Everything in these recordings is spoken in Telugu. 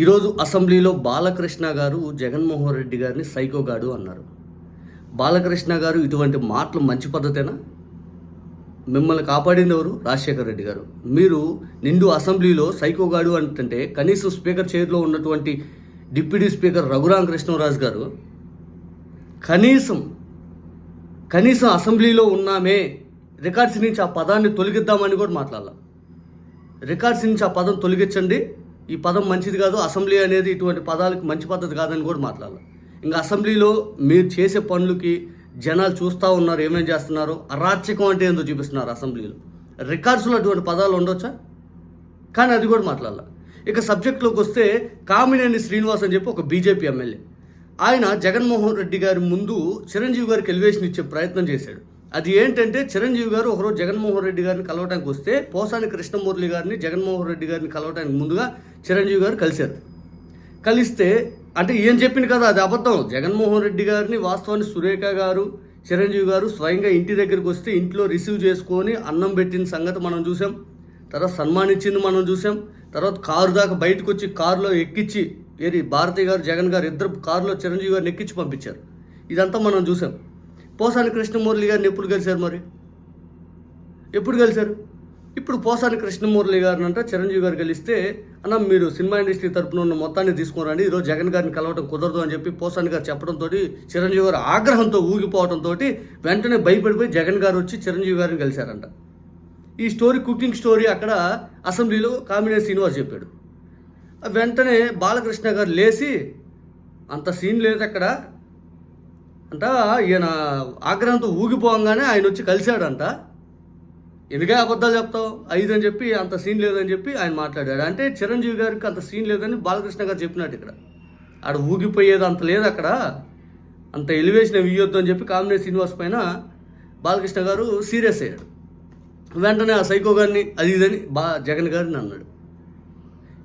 ఈరోజు అసెంబ్లీలో బాలకృష్ణ గారు జగన్మోహన్ రెడ్డి గారిని సైకోగాడు అన్నారు. బాలకృష్ణ గారు ఇటువంటి మాటలు మంచి పద్ధతేనా? మిమ్మల్ని కాపాడింది ఎవరు? రాజశేఖర రెడ్డి గారు. మీరు నిండు అసెంబ్లీలో సైకోగాడు అంటే కనీసం స్పీకర్ చైర్లో ఉన్నటువంటి డిప్యూటీ స్పీకర్ రఘురామ కృష్ణరాజు గారు కనీసం కనీసం అసెంబ్లీలో ఉన్నామే రికార్డ్స్ నుంచి ఆ పదాన్ని తొలగిద్దామని కూడా మాట్లాడాల. రికార్డ్స్ నుంచి ఆ పదం తొలగించండి. ఈ పదం మంచిది కాదు అసెంబ్లీ అనేది ఇటువంటి పదాలకు మంచి పద్ధతి కాదని కూడా మాట్లాడాలి. ఇంకా అసెంబ్లీలో మీరు చేసే పనులకి జనాలు చూస్తూ ఉన్నారు ఏమేం చేస్తున్నారు అరాచకం అంటే ఏందో చూపిస్తున్నారు అసెంబ్లీలో. రికార్డ్స్లో అటువంటి పదాలు ఉండొచ్చా? కానీ అది కూడా మాట్లాడాలి. ఇక సబ్జెక్ట్లోకి వస్తే కామినేని శ్రీనివాస్ అని చెప్పి ఒక బీజేపీ ఎమ్మెల్యే. ఆయన జగన్మోహన్ రెడ్డి గారి ముందు చిరంజీవి గారికి ఎలివేషన్ ఇచ్చే ప్రయత్నం చేశాడు. అది ఏంటంటే చిరంజీవి గారు ఒకరోజు జగన్మోహన్ రెడ్డి గారిని కలవడానికి వస్తే పోసాని కృష్ణమూర్తి గారిని జగన్మోహన్ రెడ్డి గారిని కలవడానికి ముందుగా చిరంజీవి గారు కలిశారు. కలిస్తే అంటే ఏం చెప్పింది కదా అది అబద్ధం. జగన్మోహన్ రెడ్డి గారిని వాస్తవాన్ని సురేఖ గారు చిరంజీవి గారు స్వయంగా ఇంటి దగ్గరికి వస్తే ఇంట్లో రిసీవ్ చేసుకొని అన్నం పెట్టిన సంగతి మనం చూసాం. తర్వాత సన్మానించింది మనం చూసాం. తర్వాత కారు దాకా బయటకు వచ్చి కారులో ఎక్కించి ఏరి భారతి గారు జగన్ గారు ఇద్దరు కారులో చిరంజీవి గారిని ఎక్కించి పంపించారు. ఇదంతా మనం చూసాం. పోసాని కృష్ణమురళి గారిని ఎప్పుడు కలిశారు మరి? ఎప్పుడు కలిశారు? ఇప్పుడు పోసాని కృష్ణమురళి గారిని అంట చిరంజీవి గారు కలిస్తే అన్న మీరు సినిమా ఇండస్ట్రీ తరపున ఉన్న మొత్తాన్ని తీసుకురండి ఈరోజు జగన్ గారిని కలవడం కుదరదు అని చెప్పి పోసాని గారు చెప్పడంతో చిరంజీవి గారు ఆగ్రహంతో ఊగిపోవడంతో వెంటనే భయపడిపోయి జగన్ గారు వచ్చి చిరంజీవి గారిని కలిశారంట ఈ స్టోరీ కుకింగ్ స్టోరీ అక్కడ అసెంబ్లీలో కామినేని శ్రీనివాస్ చెప్పాడు. వెంటనే బాలకృష్ణ గారు లేచి అంత సీన్ లేదు అక్కడ అంట ఈయన ఆగ్రహంతో ఊగిపోగానే ఆయన వచ్చి కలిశాడంట. ఎందుకే అబద్ధాలు చెప్తావు? ఐదు అని చెప్పి అంత సీన్ లేదని చెప్పి ఆయన మాట్లాడాడు. అంటే చిరంజీవి గారికి అంత సీన్ లేదని బాలకృష్ణ గారు చెప్పినట్టు ఇక్కడ. ఆడ ఊగిపోయేది అంత లేదు అక్కడ. అంత ఎలివేషన్ ఇవ్వద్దు అని చెప్పి కామినేని శ్రీనివాస్ పైన బాలకృష్ణ గారు సీరియస్ అయ్యాడు వెంటనే ఆ సైకో గారిని అది ఇదని బా జగన్ గారిని అన్నాడు.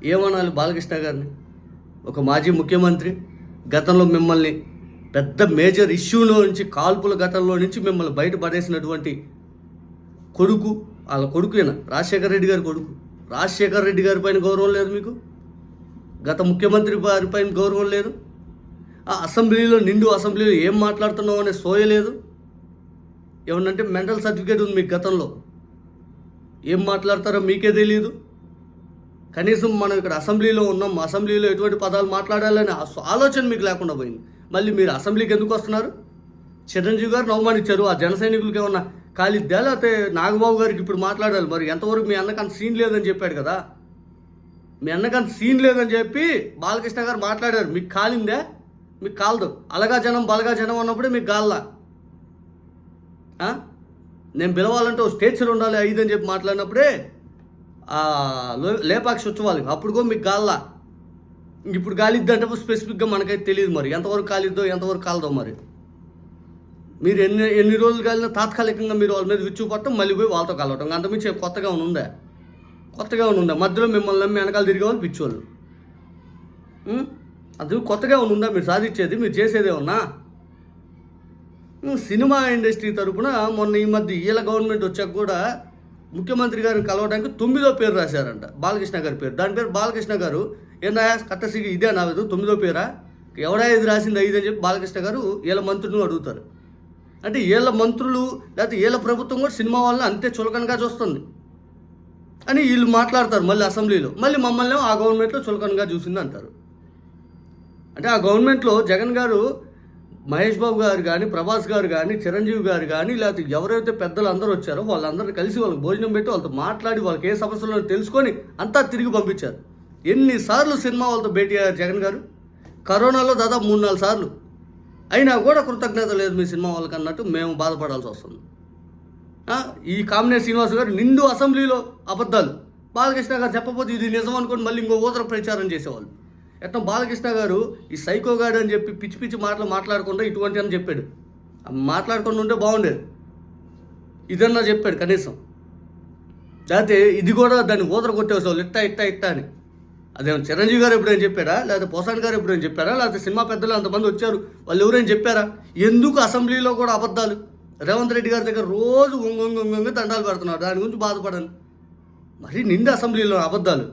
ఏమనాలి బాలకృష్ణ గారిని? ఒక మాజీ ముఖ్యమంత్రి గతంలో మిమ్మల్ని పెద్ద మేజర్ ఇష్యూలో నుంచి కాల్పుల ఘటనలో నుంచి మిమ్మల్ని బయటపడేసినటువంటి కొడుకు వాళ్ళ కొడుకునా రాజశేఖర రెడ్డి గారి కొడుకు. రాజశేఖర రెడ్డి గారి పైన గౌరవం లేదు మీకు? గత ముఖ్యమంత్రి గారి పైన గౌరవం లేదు? ఆ అసెంబ్లీలో నిండు అసెంబ్లీలో ఏం మాట్లాడుతున్నావు అనే సోయ లేదు? ఏమన్నంటే మెంటల్ సర్టిఫికేట్ ఉంది మీకు గతంలో. ఏం మాట్లాడతారో మీకే తెలియదు కనీసం మనం ఇక్కడ అసెంబ్లీలో ఉన్నాం అసెంబ్లీలో ఎటువంటి పదాలు మాట్లాడాలనే ఆలోచన మీకు లేకుండా పోయింది. మళ్ళీ మీరు అసెంబ్లీకి ఎందుకు వస్తున్నారు? చిరంజీవి గారిని అవమానించారు. ఆ జన సైనికులకి ఏమన్నా ఖాళీ లేకపోతే నాగబాబు గారికి ఇప్పుడు మాట్లాడాలి. మరి ఎంతవరకు మీ అన్నకంత సీన్ లేదని చెప్పాడు కదా? మీ అన్నకంత సీన్ లేదని చెప్పి బాలకృష్ణ గారు మాట్లాడారు. మీకు కాలిందే? మీకు కాలదు. అలగా జనం బలగా జనం అన్నప్పుడే మీకు గాల్లా నేను పిలవాలంటే ఓ స్టేచర్ ఉండాలి ఐదు అని చెప్పి మాట్లాడినప్పుడే లేపాక్షి వచ్చేవాళ్ళు అప్పుడు మీకు గాల్లా ఇంక ఇప్పుడు గాలిద్ది అంటే స్పెసిఫిక్గా మనకైతే తెలియదు మరి. ఎంతవరకు కాలిద్దో ఎంతవరకు కాలదో మరి. మీరు ఎన్ని ఎన్ని రోజులు కలిగిన తాత్కాలికంగా మీరు వాళ్ళ మీద విచ్చుపట్టడం మళ్ళీ పోయి వాళ్ళతో కలవటం. అంతమించి కొత్తగా ఉందా కొత్తగా ఉందా మధ్యలో మిమ్మల్ని నమ్మి వెనకాల తిరిగే వాళ్ళు పిచ్చోళ్ళు. అది కొత్తగా ఉందా మీరు సాధించేది మీరు చేసేదే ఉన్నా సినిమా ఇండస్ట్రీ తరపున మొన్న ఈ మధ్య ఈల గవర్నమెంట్ వచ్చాక కూడా ముఖ్యమంత్రి గారిని కలవడానికి తొమ్మిదో పేరు రాశారంట. బాలకృష్ణ గారి పేరు. దాని పేరు బాలకృష్ణ గారు. ఏందా కట్టసిగి ఇదే నా తొమ్మిదో పేరా? ఎవడా ఇది రాసింది? ఐదు అని చెప్పి బాలకృష్ణ గారు వీళ్ళ మంత్రులను అడుగుతారు. అంటే వీళ్ళ మంత్రులు లేకపోతే వీళ్ళ ప్రభుత్వం కూడా సినిమా వాళ్ళని అంతే చులకనగా చూస్తుంది. అని వీళ్ళు మాట్లాడతారు మళ్ళీ అసెంబ్లీలో. మళ్ళీ మమ్మల్ని ఆ గవర్నమెంట్లో చులకనగా చూసింది అంటారు. అంటే ఆ గవర్నమెంట్లో జగన్ గారు మహేష్ బాబు గారు కానీ ప్రభాస్ గారు కానీ చిరంజీవి గారు కానీ లేకపోతే ఎవరైతే పెద్దలు అందరూ వచ్చారో వాళ్ళందరూ కలిసి వాళ్ళకి భోజనం పెట్టి వాళ్ళతో మాట్లాడి వాళ్ళకి ఏ సమస్యలు తెలుసుకొని అంతా తిరిగి పంపించారు. ఎన్నిసార్లు సినిమా వాళ్ళతో భేటీ అయ్యారు జగన్ గారు? కరోనాలో దాదాపు మూడు నాలుగు సార్లు. అయినా కూడా కృతజ్ఞత లేదు మీ సినిమా వాళ్ళకి అన్నట్టు మేము బాధపడాల్సి వస్తుంది. ఈ కామినేని శ్రీనివాస్ గారు నిండు అసెంబ్లీలో అబద్ధాలు. బాలకృష్ణ గారు చెప్పకపోతే ఇది నిజం అనుకోని మళ్ళీ ఇంకో ఊతర ప్రచారం చేసేవాళ్ళు. ఎట్లా బాలకృష్ణ గారు ఈ సైకో గాడు అని చెప్పి పిచ్చి పిచ్చి మాటలు మాట్లాడకుండా ఇటువంటి అని చెప్పాడు. ఆ మాట్లాడకుండా ఉంటే బాగుండేది. ఇదన్నా చెప్పాడు కనీసం. లేకపోతే ఇది కూడా దాన్ని ఊతర కొట్టేసేవాళ్ళు ఇట్టా ఇట్టా ఇట్టా అని. అదేమో చిరంజీవి గారు ఎప్పుడైనా చెప్పారా? లేకపోతే పోసాని గారు ఎప్పుడైనా చెప్పారా? లేకపోతే సినిమా పెద్దలు అంతమంది వచ్చారు వాళ్ళు ఎవరైనా చెప్పారా? ఎందుకు అసెంబ్లీలో కూడా అబద్ధాలు? రేవంత్ రెడ్డి గారి దగ్గర రోజు ఒంగొంగొంగొంగ దండాలు పెడుతున్నారు దాని గురించి బాధపడను మరి నిండు అసెంబ్లీలో అబద్ధాలు